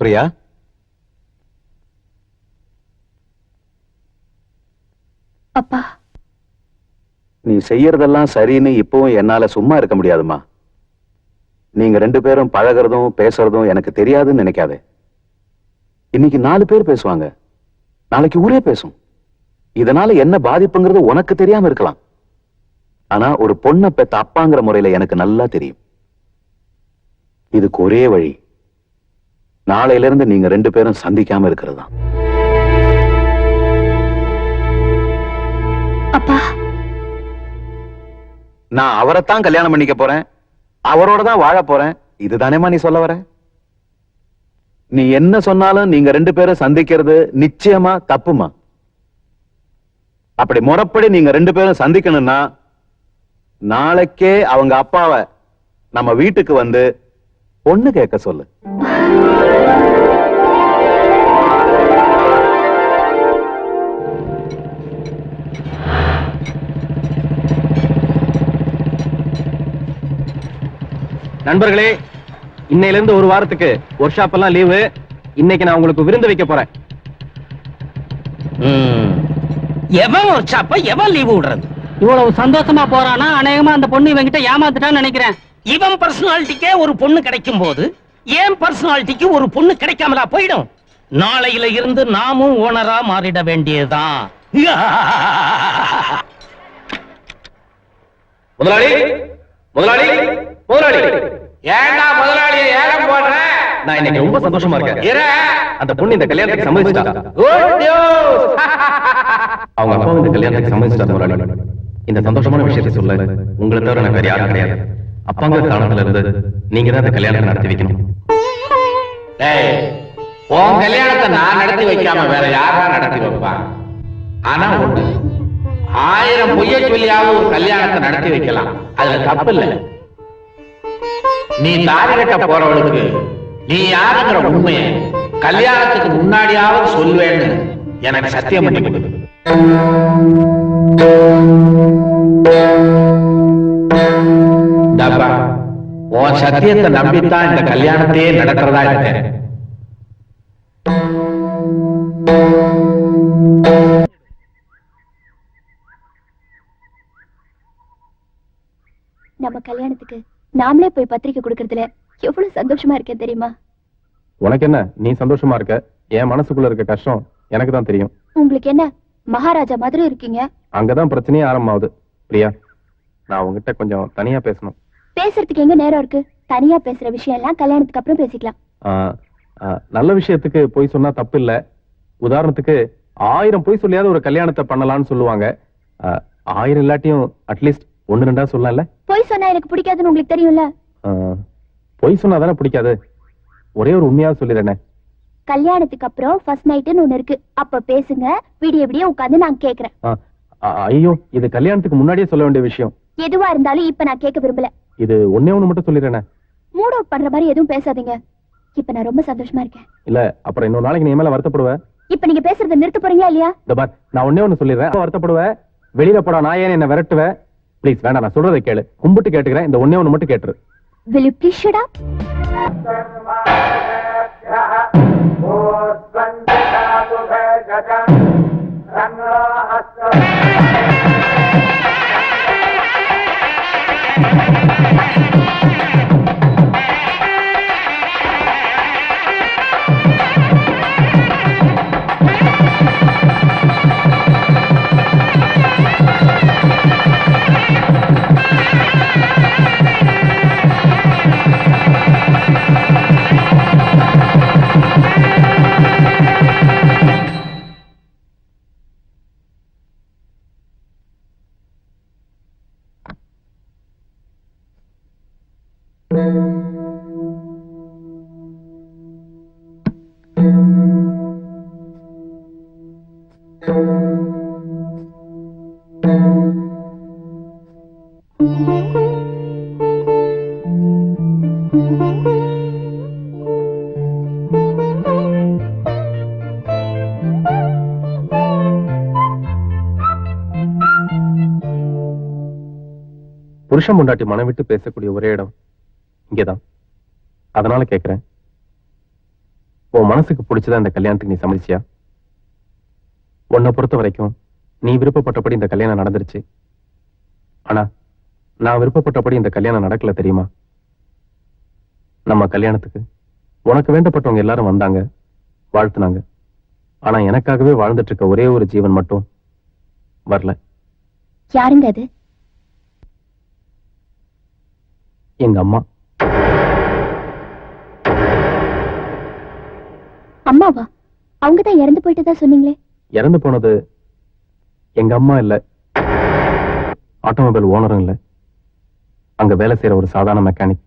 பிரியா? அப்பா. நீ செய்யறதெல்லாம் சரின்னு இப்பவும் என்னால சும்மா இருக்க முடியாதுமா நீங்க ரெண்டு பேரும் பழகுறதும் பேசுறதும் எனக்கு தெரியாதுன்னு நினைக்காதே. இன்னைக்கு நாலு பேர் பேசுவாங்க. நாளைக்கு ஊரே பேசும். இதனால என்ன பாதிப்புங்கிறது உனக்கு தெரியாம இருக்கலாம். ஆனா ஒரு பொண்ணை பெத்த அப்பாங்கிற முறையில எனக்கு நல்லா தெரியும். இதுக்கு ஒரே வழி நாளையில இருந்து நீங்க ரெண்டு பேரும் சந்திக்காம இருக்கிறது அப்பா. நான் அவரைத்தான் கல்யாணம் பண்ணிக்க போறேன். அவரோட தான் வாழ போறேன். இதுதானேமா நீ சொல்ல வர? நீ என்ன சொன்னாலும் நீங்க ரெண்டு பேரும் சந்திக்கிறது நிச்சயமா தப்புமா அப்படி முறைப்படி நீங்க ரெண்டு பேரும் சந்திக்கணும்னா நாளைக்கே அவங்க அப்பாவை நம்ம வீட்டுக்கு வந்து பொண்ணு கேட்க சொல்லு. நண்பர்களே இன்னையில இருந்து ஒரு வாரத்துக்கு ஒர்க் ஷாப் எல்லாம் லீவு இன்னைக்கு நான் உங்களுக்கு விருந்து வைக்க போறேன். எவன் ஒரு சாப்ப எவன் லீவு விடுறது? இவ்வளவு சந்தோஷமா போறானா? அநேகமா அந்த பொண்ணு இவங்கிட்ட ஏமாத்துட்டான்னு நினைக்கிறேன். இவன் பர்சனாலிட்டிக்கே ஒரு பொண்ணு கிடைக்கும் போது ஏன் பர்சனாலிட்டிக்கு ஒரு பொண்ணு கிடைக்காமலா போயிடும்? நாளையில இருந்து நாமும் ஓனரா மாறிட வேண்டியதுதான். முதலாளி முதலாளி முதலாளி ஏண்டா முதலாளிய ஏலம் போடுற? நான் இன்னைக்கு ரொம்ப சந்தோஷமா இருக்கேன். இர. அந்த பொண்ணு இந்த கல்யாணத்துக்கு சம்மதிச்சிட்டா? அவங்க அப்பா இந்த கல்யாணத்துக்கு சம்மதிச்சிட்டா முதலாளி? இந்த சந்தோஷமான விஷயத்தை சொல்ல உங்களை தவிர எனக்கு வேற யாரும் கிடையாது. அப்பாங்கிற காரணத்துல இருந்து நீங்க தான் இந்த கல்யாணத்தை நடத்தி வைக்கணும். உன் கல்யாணத்தை நான் நடத்தி வைக்காம வேற யாரா நடத்தி வைப்பான் ஆனா ஒண்ணு ஆயிரம் பொய்ய சொல்லியாவது ஒரு கல்யாணத்தை நடத்தி வைக்கலாம். அதுல தப்பு இல்ல. நீ தாலி கட்ட போறவளுக்கு நீ யாருங்கிற உண்மையை கல்யாணத்துக்கு முன்னாடியாவது சொல்வேன்னு எனக்கு சத்தியம் பண்ணி கொடு உன் சத்தியத்தை நம்பித்தான் இந்த கல்யாணத்தையே நடக்கிறதா இருக்கேன். நாமளே போய் பத்திரிக்கை கொடுக்கறதுல எவ்வளவு சந்தோஷமா இருக்கேன் தெரியுமா? உனக்கு என்ன நீ சந்தோஷமா இருக்க? என் மனசுக்குள்ள இருக்க கஷ்டம் எனக்கு தான் தெரியும். உங்களுக்கு என்ன மகாராஜா மாதிரி இருக்கீங்க? அங்கதான் பிரச்சனையே ஆரம்பமாகுது. பிரியா நான் உங்ககிட்ட கொஞ்சம் தனியா பேசணும். பேசுறதுக்கு எங்க நேரம் இருக்கு? தனியா பேசுற விஷயம் எல்லாம் கல்யாணத்துக்கு அப்புறம் பேசிக்கலாம். நல்ல விஷயத்துக்கு பொய் சொன்னா தப்பு இல்ல உதாரணத்துக்கு ஆயிரம் பொய் சொல்லியாவது ஒரு கல்யாணத்தை பண்ணலாம்னு சொல்லுவாங்க. ஆயிரம் இல்லாட்டியும் அட்லீஸ்ட் ஒன்னு ரெண்டா சொல்லலாம்ல? பொய் சொன்னா எனக்கு பிடிக்காதுன்னு உங்களுக்கு தெரியும்ல? பொய் சொன்னா தானே பிடிக்காது. ஒரே ஒரு உண்மையா சொல்லிடுறேனே. கல்யாணத்துக்கு அப்புறம் ஃபர்ஸ்ட் நைட்டுன்னு ஒண்ணு இருக்கு. அப்ப பேசுங்க விடிய விடிய உட்கார்ந்து நான் கேக்குறேன். ஐயோ இது கல்யாணத்துக்கு முன்னாடியே சொல்ல வேண்டிய விஷயம். எதுவா இருந்தாலும் இப்ப நான் கேட்க விரும்பல. இது ஒன்னே ஒண்ணு மட்டும் சொல்லிடுறேனே. மூட் அவுட் பண்ற மாதிரி எதுவும் பேசாதீங்க. இப்ப நான் ரொம்ப சந்தோஷமா இருக்கேன். இல்ல அப்புறம் இன்னொரு நாளைக்கு நீ மேல வருத்தப்படுவேன் இப்ப நீங்க பேசுறத நிறுத்த போறீங்களா இல்லையா? நான் ஒண்ணே ஒண்ணு சொல்லிடுறேன். வருத்தப்படுவேன் வெளியில போடா நான் ஏன் என்ன விரட்டுவேன் ப்ளீஸ் வேண்டாம் நான் சொல்றதை கேளு. கும்பிட்டு கேட்டுக்கிறேன் இந்த ஒண்ணே ஒண்ணு மட்டும் கேட்டுரு. Will you please shut up? புருஷன் முண்டாட்டி மனம் விட்டு பேசக்கூடிய ஒரே இடம் இங்கேதான். அதனால கேட்கிறேன் உன் மனசுக்கு பிடிச்சதா இந்த கல்யாணத்துக்கு நீ சம்மதிச்சியா? உன்னை பொறுத்த வரைக்கும் நீ விருப்பப்பட்டபடி இந்த கல்யாணம் நடந்துருச்சு. ஆனா நான் விருப்பப்பட்டபடி இந்த கல்யாணம் நடக்கல தெரியுமா? நம்ம கல்யாணத்துக்கு உனக்கு வேண்டப்பட்டவங்க எல்லாரும் வந்தாங்க வாழ்த்துனாங்க. ஆனா எனக்காகவே வாழ்ந்துட்டு இருக்க ஒரே ஒரு ஜீவன் மட்டும் வரல. யாருங்க அது? எங்க அம்மா அம்மாவா? அவங்க தான் இறந்து போயிட்டதா சொன்னீங்களே? இறந்து போனது எங்க அம்மா இல்ல. ஆட்டோமொபைல் ஓனரும் இல்ல. அங்க வேலை செய்யற ஒரு சாதாரண மெக்கானிக்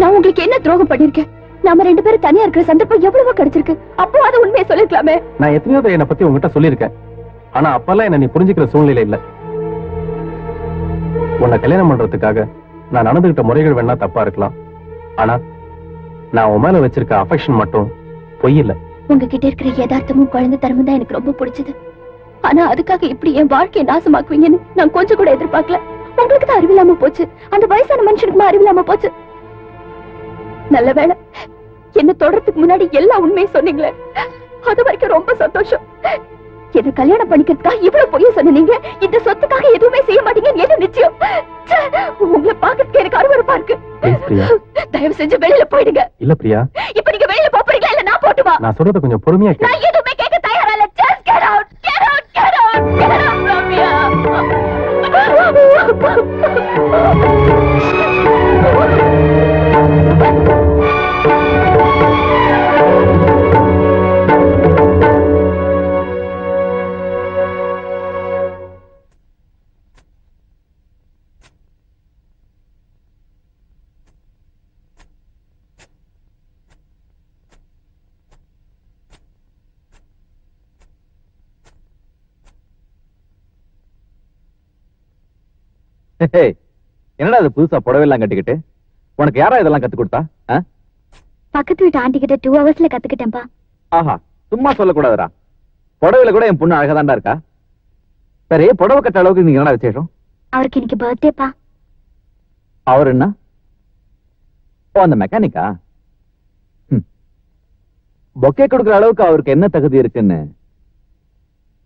நான் உங்களுக்கு என்ன துரோகம் பண்ணிருக்கேன் நாம ரெண்டு பேரும் தனியா இருக்கிற சந்தர்ப்பம் எவ்வளவோ கிடைச்சிருக்கு. அப்போ அது உண்மையை சொல்லிருக்கலாமே. நான் எத்தனையோ என்னை பத்தி உங்ககிட்ட சொல்லியிருக்கேன். ஆனா அப்பெல்லாம் என்ன நீ புரிஞ்சுக்கிற சூழ்நிலை இல்ல. உன்னை கல்யாணம் பண்றதுக்காக நான் நடந்துகிட்ட முறைகள் வேணா தப்பா இருக்கலாம். ஆனா நான் உன் மேல வச்சிருக்க அஃபெக்ஷன் மட்டும் பொய் இல்ல. உங்ககிட்ட இருக்கிற யதார்த்தமும் குழந்தை தரமும் தான் எனக்கு ரொம்ப பிடிச்சது. ஆனா அதுக்காக இப்படி என் வாழ்க்கையை நாசமாக்குவீங்கன்னு நான் கொஞ்சம் கூட எதிர்பார்க்கல. உங்களுக்கு தான் அறிவில்லாம போச்சு. அந்த வயசான மனுஷனுக்கு அறிவில்லாம போச்சு. நல்ல வேலை என்ன தொடர்றதுக்கு முன்னாடி எல்லா உண்மையும் சொன்னீங்களே. அது வரைக்கும் ரொம்ப சந்தோஷம். என்ன கல்யாணம் பண்ணிக்கிறதுக்காக இவ்வளவு பொய்ய சொன்னீங்க. இந்த சொத்துக்காக எதுவுமே செய்ய மாட்டீங்கன்னு என்ன நிச்சயம்? பிரியா. தயவு செஞ்சு வெளியில போயிடுங்க. இல்ல பிரியா. இப்ப நீங்க வெளியில போறீங்களா? இல்ல நான் போட்டுமா நான் சொல்றத கொஞ்சம் பொறுமையா கேளு. நான் எதுவுமே கேட்க தயாரா இல்ல. Just get out. Get out get out get out from here என்னடா இது புதுசா புடவையெல்லாம் கட்டிக்கிட்டு? உனக்கு யாரா இதெல்லாம் கத்து கொடுத்தா? பக்கத்து வீட்டு ஆண்டி கிட்ட டூ ஹவர்ஸ்ல கத்துக்கிட்டேன்பா. ஆஹா சும்மா சொல்லக்கூடாதுடா. புடவையில கூட என் பொண்ணு அழகா இருக்கா? சரி புடவை கட்ட அளவுக்கு நீங்க என்ன விசேஷம்? அவருக்கு இன்னைக்கு பர்த்டேப்பா அவர் என்ன? ஓ அந்த மெக்கானிக்கா பொக்கே கொடுக்குற அளவுக்கு அவருக்கு என்ன தகுதி இருக்குன்னு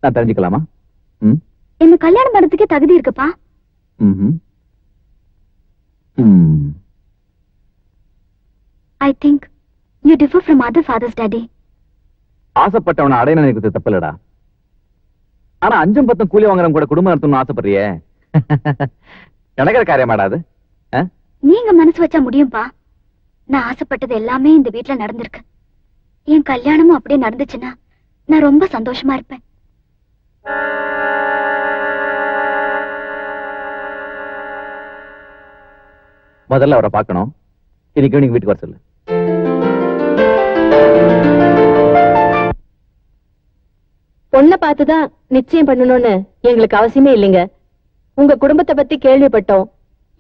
நான் தெரிஞ்சுக்கலாமா? ம்? என்ன கல்யாணம் பண்றதுக்கே தகுதி இருக்குப்பா. I think you differ from other fathers daddy ஆசைப்பட்டவனை அடைய நினைக்கிறது தப்பில்லடா. ஆனா அஞ்சும் பத்தும் கூலி வாங்குறவங்க கூட குடும்பம் நடத்தணும்னு ஆசைப்படுறியே. நடக்கிற காரியமாடா அது? நீங்க மனசு வச்சா முடியும்பா? நான் ஆசைப்பட்டது எல்லாமே இந்த வீட்ல நடந்திருக்கு. என் கல்யாணமும் அப்படியே நடந்துச்சுன்னா நான் ரொம்ப சந்தோஷமா இருப்பேன். முதல்ல அவரை பார்க்கணும். இன்னைக்கு ஈவினிங் வீட்டுக்கு வர சொல்லு. பொண்ணை பார்த்துதான் நிச்சயம் பண்ணணும்னு எங்களுக்கு அவசியமே இல்லைங்க. உங்க குடும்பத்தை பத்தி கேள்விப்பட்டோம்.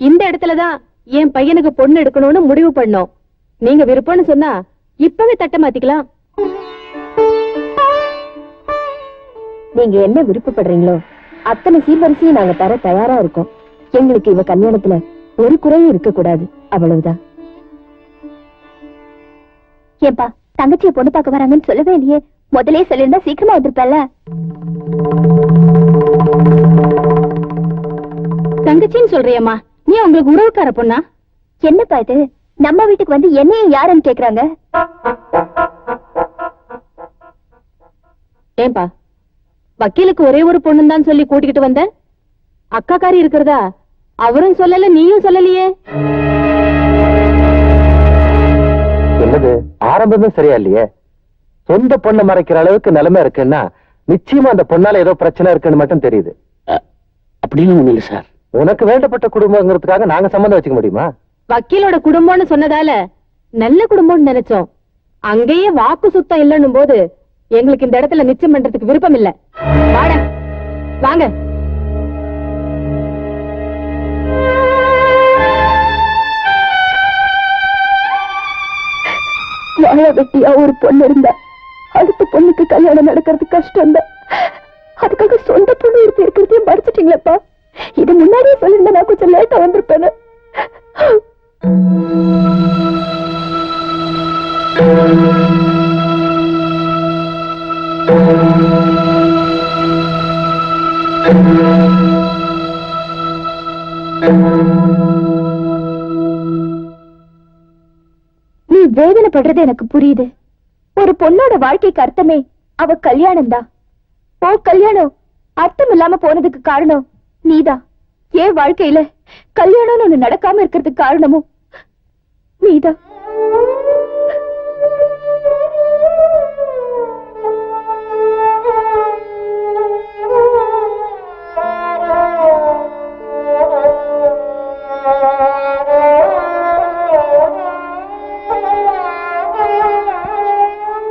இந்த இடத்துலதான் என் பையனுக்கு பொண்ணு எடுக்கணும்னு முடிவு பண்ணோம். நீங்க விருப்பம்னு சொன்னா இப்பவே தட்ட மாத்திக்கலாம். நீங்க என்ன விருப்பப்படுறீங்களோ அத்தனை சீர்வரிசையும் நாங்க தர தயாரா இருக்கோம். எங்களுக்கு இவ கல்யாணத்துல ஒரு குறையும் இருக்க கூடாது அவ்வளவுதான். ஏன்பா தங்கச்சியை பொண்ணு பார்க்க வராங்கன்னு சொல்லவே இல்லையே. முதலே சொல்லியிருந்தா சீக்கிரமா வந்திருப்பல தங்கச்சின்னு சொல்றியம்மா நீ உங்களுக்கு உறவுக்கார பொண்ணா? என்னப்பா இது? நம்ம வீட்டுக்கு வந்து என்னையும் யாருன்னு கேக்குறாங்க? ஏன்பா வக்கீலுக்கு ஒரே ஒரு பொண்ணு தான் சொல்லி கூட்டிக்கிட்டு வந்த? அக்காக்காரி இருக்கிறதா? அவரும் சொல்லல நீயும் சொல்லலையே. என்னது ஆரம்பமே சரியா இல்லையே? சொந்த பொண்ணை மறைக்கிற அளவுக்கு நிலைமை இருக்குன்னா நிச்சயமா அந்த பொண்ணால ஏதோ பிரச்சனை இருக்குன்னு மட்டும் தெரியுது. அப்படின்னு ஒண்ணு இல்ல சார். உனக்கு வேண்டப்பட்ட குடும்பங்கிறதுக்காக நாங்க சம்மந்தம் வச்சுக்க முடியுமா? வக்கீலோட குடும்பம்னு சொன்னதால நல்ல குடும்பம்னு நினைச்சோம். அங்கேயே வாக்கு சுத்தம் இல்லன்னும் போது எங்களுக்கு இந்த இடத்துல நிச்சயம் பண்றதுக்கு விருப்பம் இல்ல. வாட வாங்க. வாழ வெட்டியா ஒரு பொண்ணு இருந்தா? அடுத்த பொண்ணுக்கு கல்யாணம் நடக்கிறது கஷ்டம் தான் அதுக்காக சொந்த பொண்ணு இருக்கு இருக்கிறதையும் படிச்சிட்டீங்களப்பா இது முன்னாடியே சொல்லியிருந்தா நான் கொஞ்சம் லேட்டா வந்திருப்பேன்னு. நீ வேதனைப்படுறது எனக்கு புரியுது. ஒரு பொண்ணோட வாழ்க்கைக்கு அர்த்தமே அவ கல்யாணம் தான் ஓ கல்யாணம் அர்த்தம் இல்லாம போனதுக்கு காரணம் நீதான் ஏன் வாழ்க்கையில கல்யாணம்னு ஒண்ணு நடக்காம இருக்கிறதுக்கு காரணமும் நீதான்